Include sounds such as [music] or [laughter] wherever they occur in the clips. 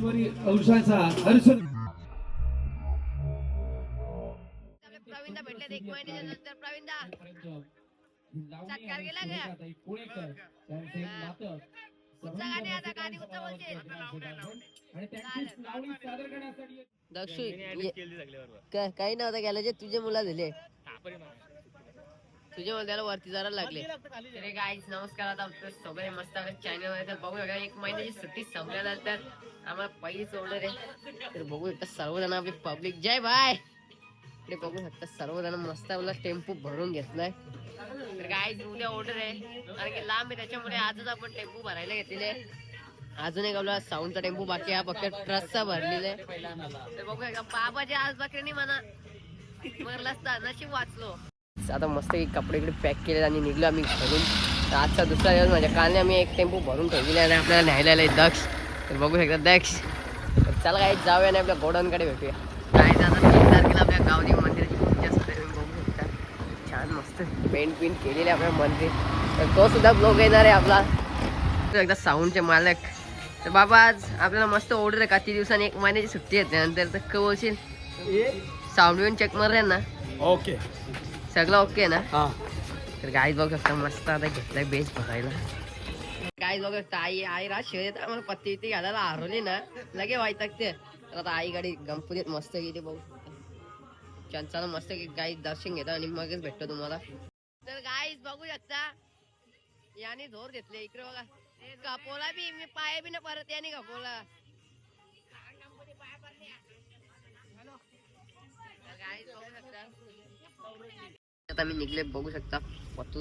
ईश्वरी अंशाचा हर्ष आपले प्रवीणदा भेटले एक महिन्याच्या नंतर. प्रवीणदा सत्कार केला का? काही नव्हतं गेलं जे तुझे मुला दिले. तुझे मुलं त्याला वरती जरा लागले. तर गाईज नमस्कार आता आपलं सगळे मस्त चॅनलमध्ये तर बघू शकता एक महिन्याची सुट्टी संपल्यानंतर आम्हाला पहिली सोडलं रे तर बघू शकता सर्वजण आपली पब्लिक जय बाय! इकडे बघू शकता सर्वजण मस्त आपला टेम्पो भरून घेतलाय. तर गाईज उद्या ऑर्डर आहे. कारण की लांब आहे त्याच्यामुळे आजच आपण टेम्पो भरायला घेतलेले अजून एक आपला साऊंडचा टेम्पो बाकी आहे फक्त ट्रस्टचा भरलेला आहे. तर बघू एकदा बाबाचे आज बकऱ्याने म्हणा भरला असता नशीब वाचलो. आता मस्त एक कपडे इकडे पॅक केले आणि निघलो आम्ही घरून. तर आजचा दुसरा दिवस माझ्या कालने आम्ही एक टेम्पो भरून ठेवलेला आणि आपल्याला न्यायला आलाय दक्ष. तर बघू शकता दक्ष. तर चला काय जाऊया आणि आपल्या गोडाऊनकडे भेटूया. काय आता तीन तारखेला आपल्या गावदेव मंदिराची पूजा असते तुम्ही बघू शकता. छान मस्त पेंट पिंट केलेले आपल्या मंदिर. तर तो सुद्धा ब्लॉग येणार आहे आपला. एकदा साऊंडचे मालक. तर बाबा आज आपल्याला मस्त ऑर्डर आहे. का ती दिवसांनी एक महिन्याची सुट्टी आहे. त्यानंतर तर काय बोलशील साऊंड येऊन चेक मारले ना. ओके सगळं ओके ना? हा. तर गाईज बघू शकता मस्त आता घेतलाय बेस बघायला. गाईज बघू शकता आई आई रात शिवाय आम्हाला पत्ती ती घालायला हरवली ना लगे व्हायचं ते तर आता आई गाडी गणपतीत मस्त गेली बघू शकता. मस्त की गाई दर्शन घेतो आणि मगच भेटतो तुम्हाला. तर गाईज बघू शकता याने झोर घेतले इकडे बघा. कपोला बी मी पाय बी ना परत याने कपोला. बघू शकता. आता मी निघले बघू शकता.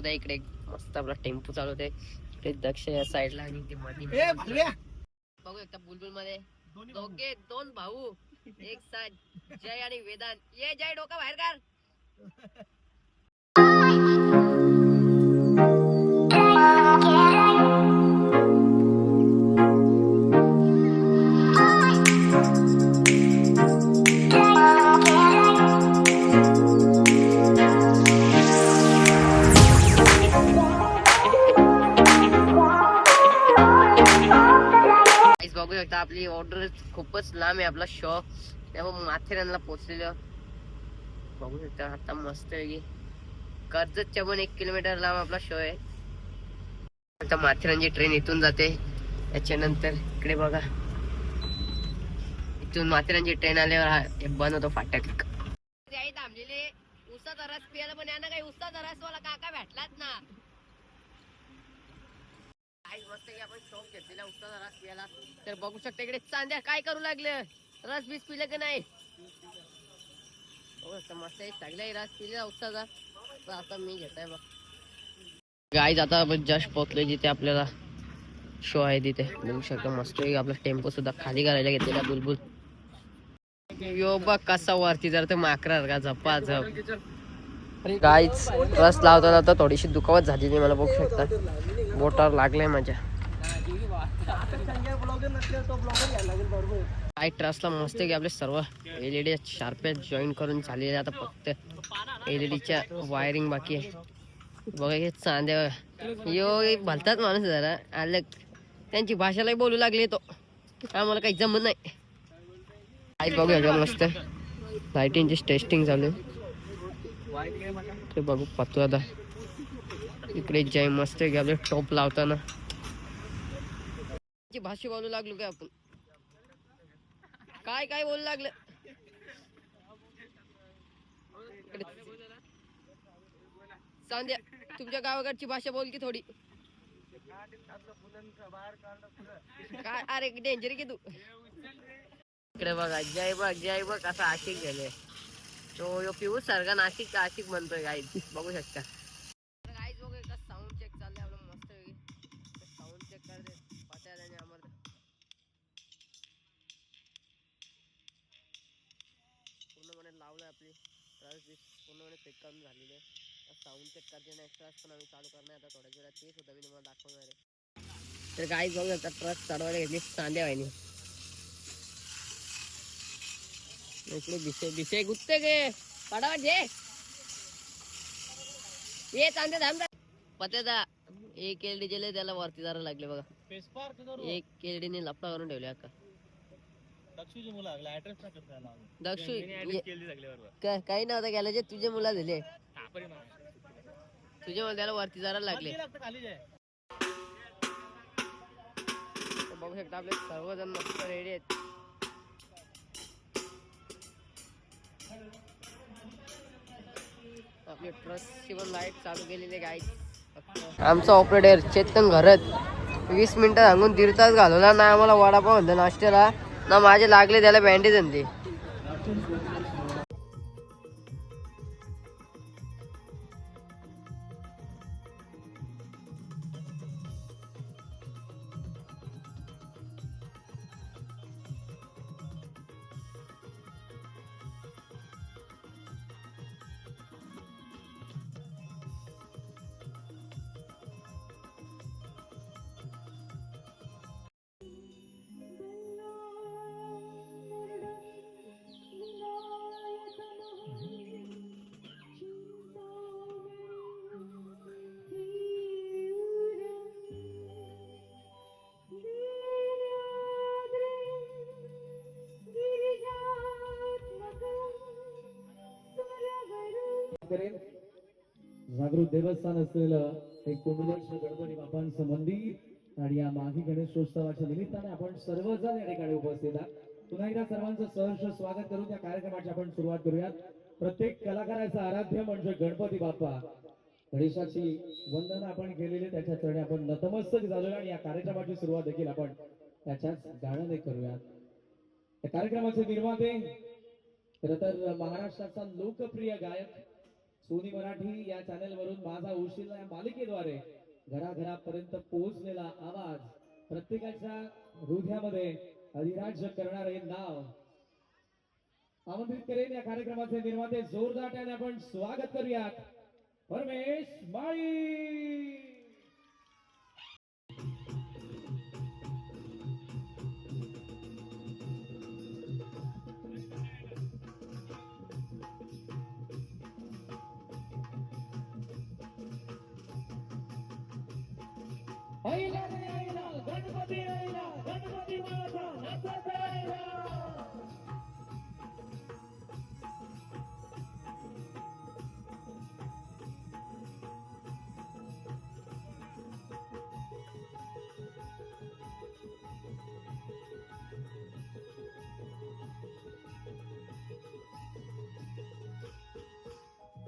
द्या इकडे. मस्त आपला टेम्पो चालवते इकडे दक्ष या साईडला आणि ते मध्ये बघू शकता बुलबुलमध्ये दोघे दोन भाऊ. एक साथ. जय आणि वेदांत. ये जय डोका बाहेर काढ. [laughs] शकता आपली ऑर्डर खूपच लांब आहे आपला शॉप त्यामुळे माथेरानला पोचलेलं बघू शकता आता मस्त आहे. कर्जतच्या पण एक किलोमीटर लांब आपला शो आहे. आता माथेरानची ट्रेन इथून जाते. त्याच्यानंतर इकडे बघा. इथून माथेरानची ट्रेन आल्यावर हा- बंद होतो फाटक. आई थांबलेले. उसाचा रस पियाला पण यांना काही उसाचा रस वाला काका भेटलाच ना. मस्त की आपण शॉप घेतलेला उसाचा रस पियाला. तर बघू शकता इकडे चांद्या काय करू लागलं. रस बीस पिलं की नाही? हो, मस्त आहे सगळ्या रस पिला उसाचा तर आता मी घेत आहे बघ. गाईज आता आपण जस्ट पोहोचलोय जिथे आपल्याला शो आहे तिथे. बघू शकता मस्त आपला टेम्पो सुद्धा खाली करायला घेतलेला बुलबुल. यो बघ कसा वरती जर ते माकरा का झप्पा झप काहीच रस लावता लावता थोडीशी दुखावत झालेली मला बघू शकता. बोटावर लागलंय माझ्या. काय ट्रसला मस्त की आपले सर्व एल ई डी शार्पे जॉईन करून झालेले आता फक्त एल ई डीच्या वायरिंग बाकी आहे. बघा हे चांद्या यो भलतात माणूस जरा. आलं त्यांची भाषालाही बोलू लागली तो. आम्हाला काही जमत नाही. काय बघूया मस्त. लाईटिंगची टेस्टिंग चालू आहे. ते बघू पाहतो आता. इकडे जय मस्त आहे आपले टॉप लावताना. ची भाषा बोलू लागलो काय आपण? काय काय बोलू लागलं. सांद्या तुमच्या गावाकडची भाषा बोल की थोडी. काय अरे डेंजर की तू? इकडे बघा जय बघ जय बघ असा आशिक गेले. तो यो पिऊ सारखा नाशिक नाशिक म्हणतोय गाई बघू शकता. गाईज बघू एकदा साऊंड चेक चाललंय आपलं मस्त साऊंड चेक करते. पत्याला आणि पूर्णपणे लावलं आपली. त्रास पूर्णपणे चेक करून झालेली आहे. साऊंड चेक करते ना पण आम्ही चालू करणार आता थोड्या वेळात तेच होतं मी तुम्हाला दाखवणार आहे. तर गाईज बघू शकता ट्रस्ट चढवायला घेतली. चांद्या वाहिनी. इकडे बिसे बिसे गुत्ते गे. पडावट जे. ये चांदे थांब पत्याचा एक एलडी जेले त्याला वरती जरा लागले बघा. एक एलडीने लपडा करून ठेवले अक्का. दक्षू काय- काही नव्हतं गेलं जे तुझे मुलं नाव तुझे मुलं त्याला वरती जरा लागले. बघू शकता आपले सर्वजण मस्त रेडी आहेत. आपली ट्रस्टची लाइट चालू आमचा ऑपरेटर चेतन घरत. वीस मिनिटं सांगून दीड तास घालवला. ना आम्हाला वडापाव म्हणतो नाश्त्याला ना माझे लागले त्याला बँडेज आणते करेन जागृत देवस्थान असलेलं हे कुंडलेश्वर गणपती बापांचं मंदिर आणि या माघी गणेशोत्सवाच्या निमित्ताने आपण सर्वजण या ठिकाणी उपस्थित आहात. पुन्हा एकदा सर्वांचं सहर्ष स्वागत करून त्या कार्यक्रमाची आपण सुरुवात करूयात. प्रत्येक कलाकाराचं आराध्य म्हणजे गणपती बाप्पा. गणेशाची वंदन आपण केलेली त्याच्या चरणी आपण नतमस्तक झालेलो आणि या कार्यक्रमाची सुरुवात देखील आपण त्याच्याच गाण्याने करूयात. या कार्यक्रमाचे निर्माते खर तर महाराष्ट्राचा लोकप्रिय गायक सोनी मराठी या चॅनल वरून माझा उशील या मालिकेद्वारे घराघरापर्यंत पोहोचलेला आवाज प्रत्येकाच्या हृदयामध्ये अधिराज्य करणारे नाव आमंत्रित करेन या कार्यक्रमाचे निर्माते जोरदार आपण स्वागत करूयात. परमेश माळी!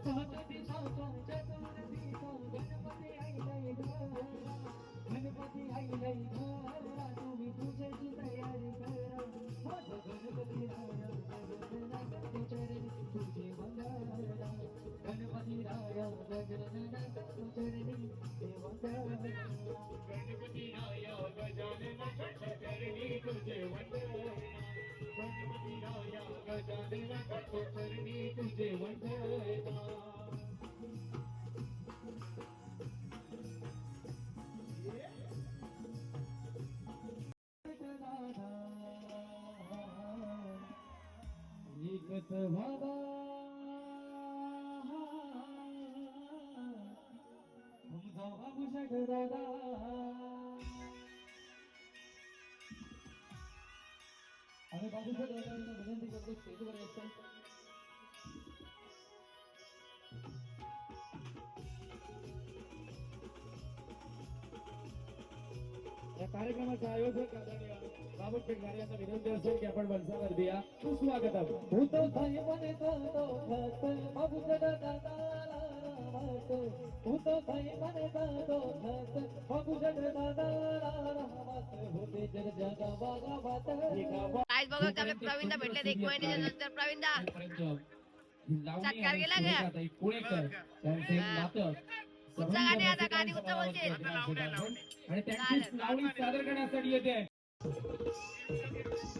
Ganpati Ganpati Thank you. एकच व्हावा तुमचा बाबूशेठ दादा. आम्ही बाबूशेठ दादांना विनंती करतो स्टेजवर यायचं या कार्यक्रमाचे आयोजक आदरणीय बाबूशेठ गारे यांना विनंती असेल की आपण मंचावर द्या. सुस्वागतम भूत साहेबाने तो खत बाबूशेठ दादाला रामत भूत साहेबाने तो खत बाबूशेठ दादाला रामत होते जर जगा बागावात आज बघा आपले प्रवीणदा भेटलेत एक महिन्याच्या नंतर. प्रवीणदा. सत्कार केला गया पुणेकर त्यांचे एक नातं. उच्च गाणे आता गाणी उच्च बोलचे आणि त्यांची लावणी सादर करण्यासाठी येते. Thank you.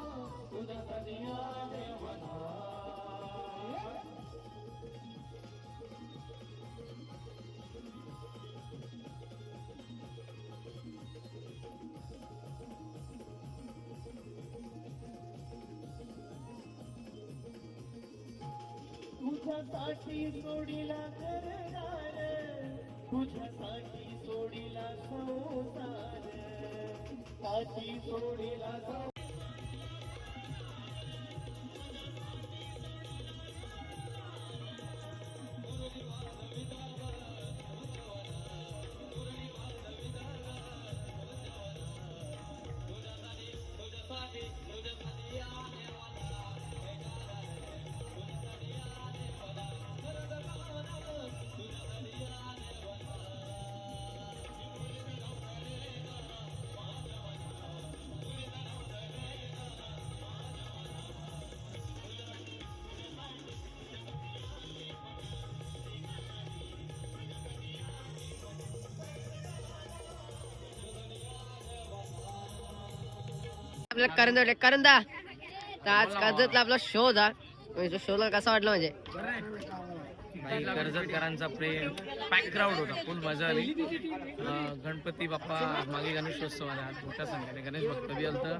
सोडीला करणार तुझ्यासाठी सोडीला संसार. साठी सोडीला आपल्याला करंदा भेटले करंदा तर आज कर्जतला आपला शो होता. म्हणजे शोला कसा वाटला म्हणजे? भाई कर्जतकरांचा प्रेम. पॅक क्राऊड होता. फुल मजा आली. अं, गणपती बाप्पा मागे गणेशोत्सव आला आज मोठ्या संख्येने गणेश भक्त बी आलतं.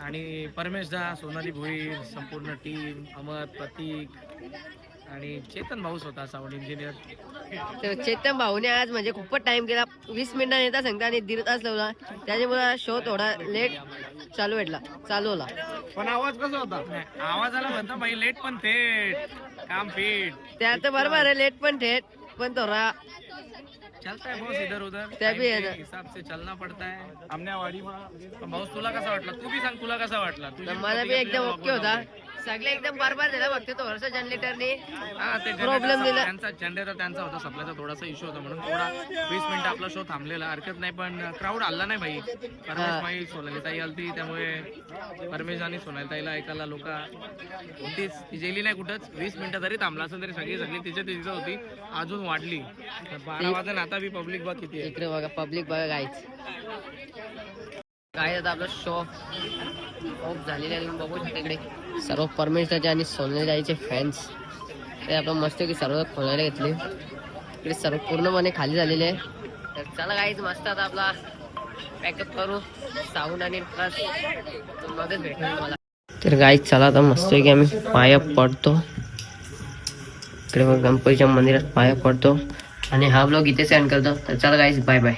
आणि परमेश दा सोनाली भोईर संपूर्ण टीम अमर प्रतीक. आणि चेतन भाऊस होता साऊंड इंजिनियर तर चेतन भाऊने आज म्हणजे खूपच टाइम केला. वीस मिनिटांनी येता सांगता आणि दीड तास लावला. त्याच्यामुळे शो थोडा लेट चालू भेटला. चालू होला. पण आवाज कसा होता? आवाजाला म्हणता भाई लेट पण थेट. काम फिट त्या तर बरोबर आहे लेट पण थेट. पण थोडा चलता है बॉस इधर उधर. हिसाब से चलना पड़ता है. भाऊस तुला कसा वाटला? तू बी सांग तुला कसा वाटला? मला बी प्रतिक्रिया एकदम ओके होता. सगळे एकदम बरोबर झाला जनरेटरने हा, ते Problem जनरेटर दिला. त्यांचा जनरेटर त्यांचा होता सप्लायचा थोडासा इश्यू होता म्हणून थोडा वीस मिनिटं आपला शो थांबलेला. हरकत नाही पण क्राऊड आला नाही भाई. परमेश माई सोनाली ताई आलती त्यामुळे परमेश आणि सोनाली ताईला ऐकायला लोक होतीच. ती गेली नाही कुठंच. वीस मिनिटं जरी थांबला असेल तरी सगळी सगळी तिच्या तिथं होती. अजून वाढली. बारा वाजून आता बी पब्लिक बघ किती इकडे बघा पब्लिक बघा गाईच काय शॉप ऑफ झालेला आहे बघू शकता इकडे सर्व परमेशचे आणि सोनेराईचे फॅन्स ते आपण मस्त की सर्व खोलायला घेतले. इकडे सर्व पूर्णपणे खाली झालेले आहे. चला काहीच मस्त आता आपला पॅकअप करू. साऊंड आणि प्लस मगच भेटणार मला तर गाईज चला तर मस्त की आम्ही पाया पडतो. इकडे गणपतीच्या मंदिरात पाया पडतो. आणि हा ब्लॉग इथेच एंड करतो. तर चला गाईज बाय बाय